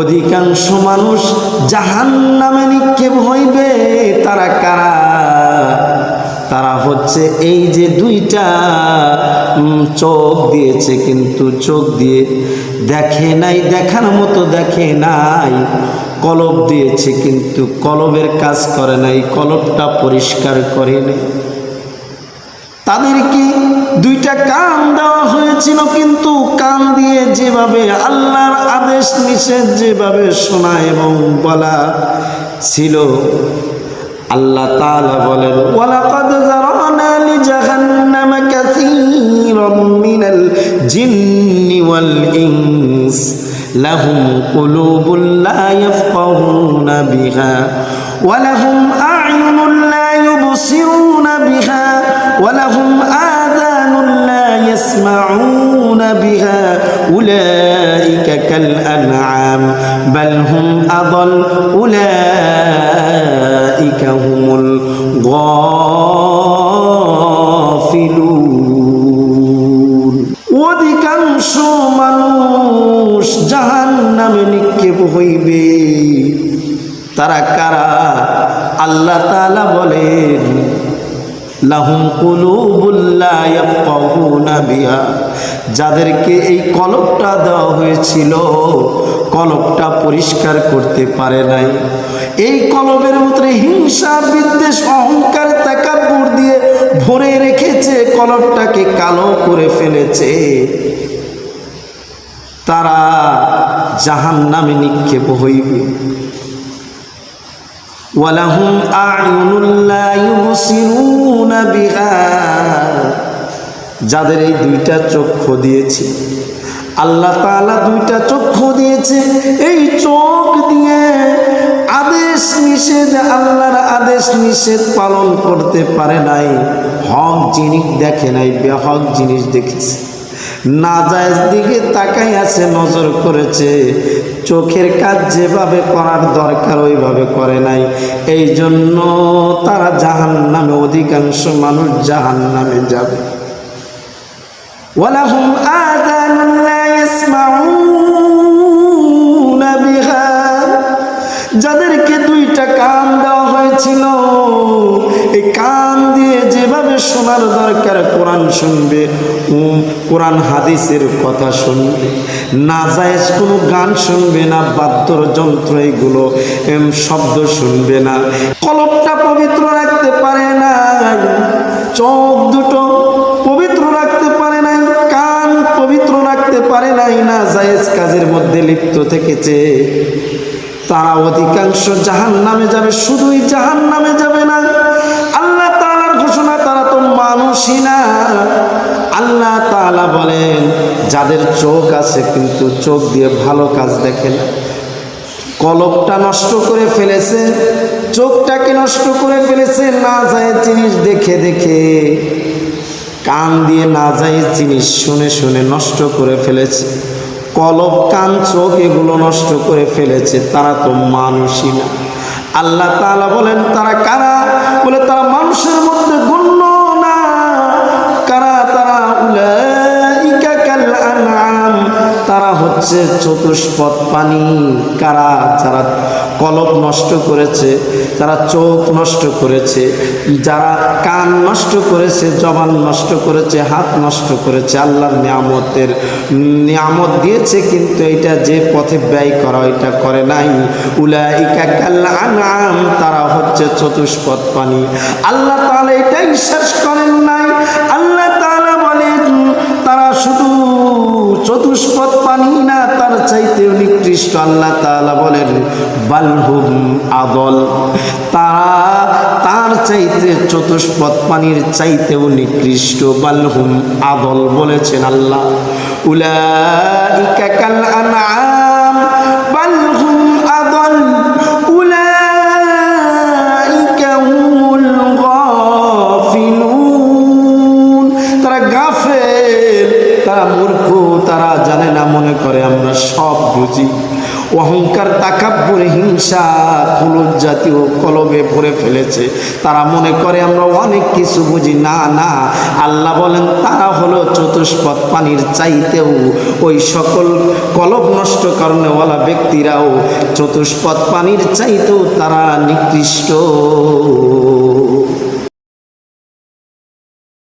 অধিকাংশ মানুষ জাহান নামে নিক্ষেপ হইবে। তারা কারা? তারা হচ্ছে এই যে দুইটা চোখ দিয়েছে কিন্তু চোখ দিয়ে দেখে নাই, দেখার মতো দেখে নাই। কলব দিয়েছে কিন্তু কলবের কাজ করে নাই, কলবটা পরিষ্কার করে নেই। তাদেরকে দুইটা কান দেওয়া হয়েছিল কিন্তু কান দিয়ে যেভাবে আল্লাহর আদেশ নিষেধ যেভাবে শোনা এবং বলা ছিল, আল্লাহ তাআলা বলেন ওয়াল ইনস, লাহুম কুলুবুন লা বিহা ওয়ালাহুম আ'য়ুনুন লা ইউবসিরুনা বিহা ওয়ালাহুম আযানুন লা ইয়াসমাউনা বিহা। কাল আনআম বাল হুম আদাল উলাইকা হুমুল গাফিলুন অধিকাংশ মানুষ জাহান নামে নিক্ষেপ হইবে। তারা কারা? আল্লাহ তাআলা বলেন লাহুম কুলুবুল্লা ইয়াফকাহুনা যাদেরকে এই কলবটা দেওয়া হয়েছিল কলবটা পরিষ্কার করতে পারে নাই। এই কলবের ভিতরে হিংসা, বিদ্বেষ, অহংকার, তাকাব্বুর দিয়ে ভরে রেখেছে কলবটাকে কালো করে ফেলেছে। তারা জাহান নামে নিক্ষেপ হইবে। ولهم أعين لا يبصرون بها যাদের এই দুইটা চক্ষু দিয়েছে আল্লাহ তাআলা দুইটা চক্ষু দিয়েছে এই চোখ দিয়ে আদেশ নিষেধ আল্লাহর আদেশ নিষেধ পালন করতে পারে নাই হক জিনিস দেখে নাই বেহক জিনিস দেখেছে নাজায়জ দিকে তাকাই আছে নজর করেছে চোখের কাজ যেভাবে করার দরকার ওইভাবে করে নাই। এই জন্য তারা জাহান নামে অধিকাংশ মানুষ জাহান নামে যাবে। ওয়ালাহুম যাদেরকে দুইটা কান দেওয়া হয়েছিল, এই কান দিয়ে যেভাবে শোনার দরকার কোরআন শুনবে কোরআন হাদিসের কথা শুনবে না জায়েজ কোনো গান শুনবে না বাদ্যর যন্ত্র এগুলো শব্দ শুনবে না। কলপটা পবিত্র রাখতে পারে না, চোখ দুটো পবিত্র রাখতে পারে নাই কান পবিত্র রাখতে পারে নাই না জায়েজ কাজের মধ্যে লিপ্ত থেকেছে। তারা অধিকাংশ জাহান নামে যাবে, শুধুই জাহান নামে যাবে না। আল্লাহ তাআলার ঘোষণা, তারা তো মানুষই না। আল্লাহ তাআলা বলেন, যাদের চোখ আছে কিন্তু চোখ দিয়ে ভালো কাজ দেখে না কলবটা নষ্ট করে ফেলেছে, চোখটাকে নষ্ট করে ফেলেছে, না যায় জিনিস দেখে দেখে, কান দিয়ে না যায় জিনিস শুনে শুনে নষ্ট করে ফেলেছে কলব কান, চোখ এগুলো নষ্ট করে ফেলেছে, তারা তো মানুষই না। আল্লাহ তাআলা বলেন, তারা কারা? বলে, তারা তারা হচ্ছে চতুষ্পদ পানি। কারা? যারা কলব নষ্ট করেছে, যারা চোখ নষ্ট করেছে, যারা কান নষ্ট করেছে, জবান নষ্ট করেছে, হাত নষ্ট করেছে, আল্লাহর নিয়ামতের নিয়ামত দিয়েছে, কিন্তু এটা যে পথে ব্যয় করা, এটা করে নাই। উলাইকা কাল আনআম, তারা হচ্ছে চতুষ্পদ পানি। আল্লাহ তাআলা এটাই শেষ করেন নাই। চতুষ্পদ পানি না, তার চাইতে নিকৃষ্ট আল্লাহ তালা বলেন বালহুম আদল। তারা তার চাইতে চতুষ্পদ পানির চাইতেও নিকৃষ্ট বালহুম আদল বলেছেন আল্লাহ। গাফিলুন। তারা গাফেল, তারা মূর্খ। তারা জানে না, মনে করে আমরা সব বুঝি। অহংকার, তাকাব্বুর হিংসা খুলুজ জাতীয় কলবে ভরে ফেলেছে। তারা মনে করে আমরা অনেক কিছু বুঝি। না না, আল্লাহ বলেন, তারা হলো চতুষ্পদ পানির চাইতেও ওই সকল কলব নষ্ট কারণেওয়ালা ব্যক্তিরাও চতুষ্পদ পানির চাইতেও তারা নিকৃষ্ট।